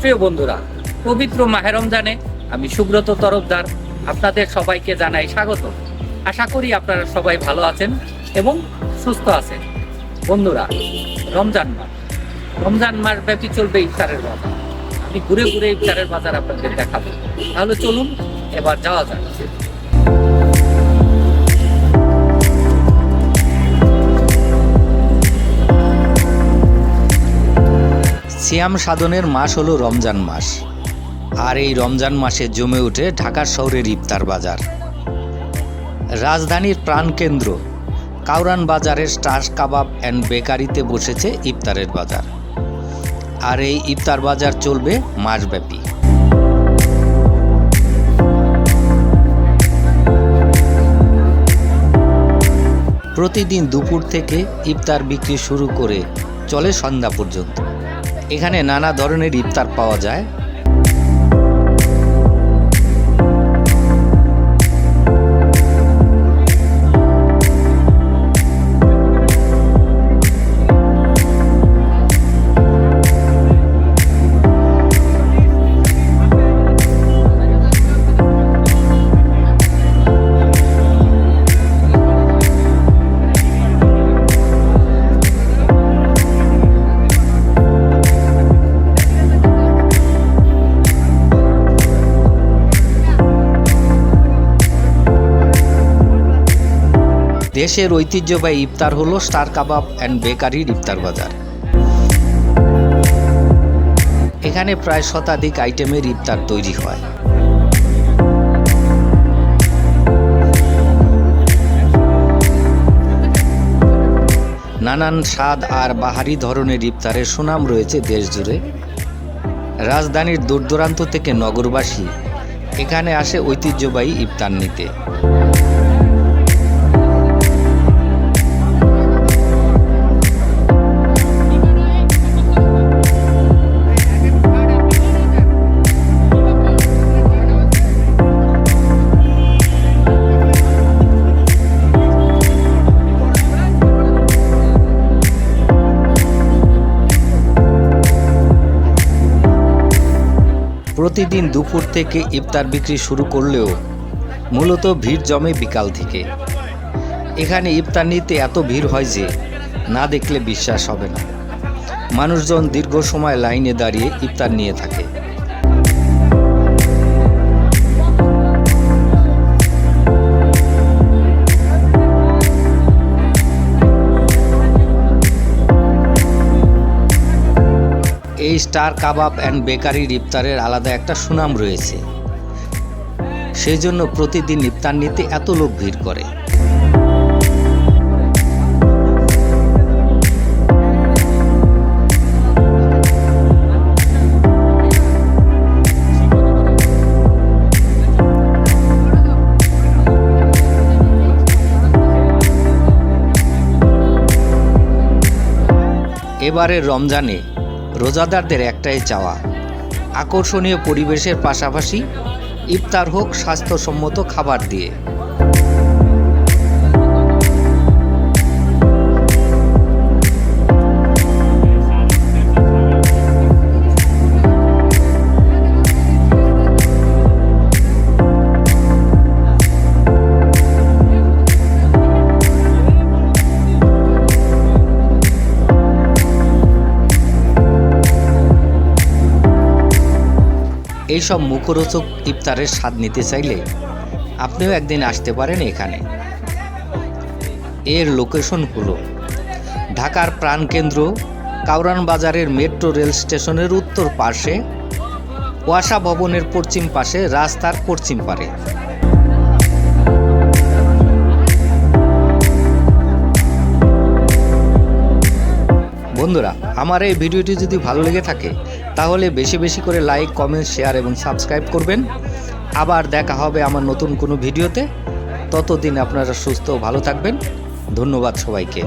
সুপ্রিয় বন্ধুরা, পবিত্র মাহে রমজানে আমি সুব্রত তরফদার আপনাদের সবাইকে জানাই স্বাগত। আশা করি আপনারা সবাই ভালো আছেন এবং সুস্থ আছেন। বন্ধুরা, রমজান মাস। রমজান মাস ব্যাপী চলবে ইফতারের বাজার। আমি ঘুরে ঘুরে ইফতারের বাজার আপনাদের দেখাবো। তাহলে চলুন, এবার যাওয়া যাক। সিয়াম সাধনের মাস হলো রমজান মাস। আর এই রমজান মাসে জমে ওঠে ঢাকার শহরের ইফতার বাজার। রাজধানীর প্রাণকেন্দ্র কাউরান বাজারের স্টার কাবাব অ্যান্ড বেকারিতে বসেছে ইফতারের বাজার। আর এই ইফতার বাজার চলবে মাসব্যাপী। প্রতিদিন দুপুর থেকে ইফতার বিক্রি শুরু করে চলে সন্ধ্যা পর্যন্ত। এখানে নানা ধরনের ইফতার পাওয়া যায়। দেশের ঐতিহ্যবাহী ইফতার হলো স্টার কাবাব অ্যান্ড বেকারির ইফতার বাজার। এখানে প্রায় শতাধিক আইটেমের ইফতার তৈরি হয়। নানান স্বাদ আর বাহারি ধরনের ইফতারের সুনাম রয়েছে দেশ জুড়ে রাজধানীর দূর থেকে নগরবাসী এখানে আসে ঐতিহ্যবাহী ইফতার নিতে। প্রতিদিন দুপুর থেকে ইফতার বিক্রি শুরু করলেও মূলত ভিড় জমে বিকাল থেকে। এখানে ইফতার নিতে এত ভিড় হয় যে না দেখলে বিশ্বাস হবে না। মানুষজন দীর্ঘ সময় লাইনে দাঁড়িয়ে ইফতার নিয়ে থাকে। স্টার কাবাব অ্যান্ড বেকারির ইফতারের আলাদা একটা সুনাম রয়েছে। সেই জন্য প্রতিদিন ইফতার নিতে এত লোক ভিড় করে। এবারের রমজানে রোজাদারদের একটাই চাওয়া। আকর্ষণীয় পরিবেশের পাশাপাশি ইফতার হোক স্বাস্থ্যসম্মত খাবার দিয়ে। এইসব মুখরোচক ইফতারের স্বাদ নিতে চাইলে আপনিও একদিন আসতে পারেন এখানে। এর লোকেশন হলো ঢাকার প্রাণকেন্দ্র কাউরান বাজারের মেট্রো রেল স্টেশনের উত্তর পাশে, ওয়াসা ভবনের পশ্চিম পাশে রাস্তার পশ্চিম পারে। বন্ধুরা, আমার এই ভিডিওটি যদি ভালো লেগে থাকে, তাহলে বেশি বেশি করে লাইক কমেন্ট শেয়ার এবং সাবস্ক্রাইব করবেন। আবার দেখা হবে আমার নতুন কোনো ভিডিওতে। ততদিন আপনারা সুস্থ ভালো থাকবেন। ধন্যবাদ সবাইকে।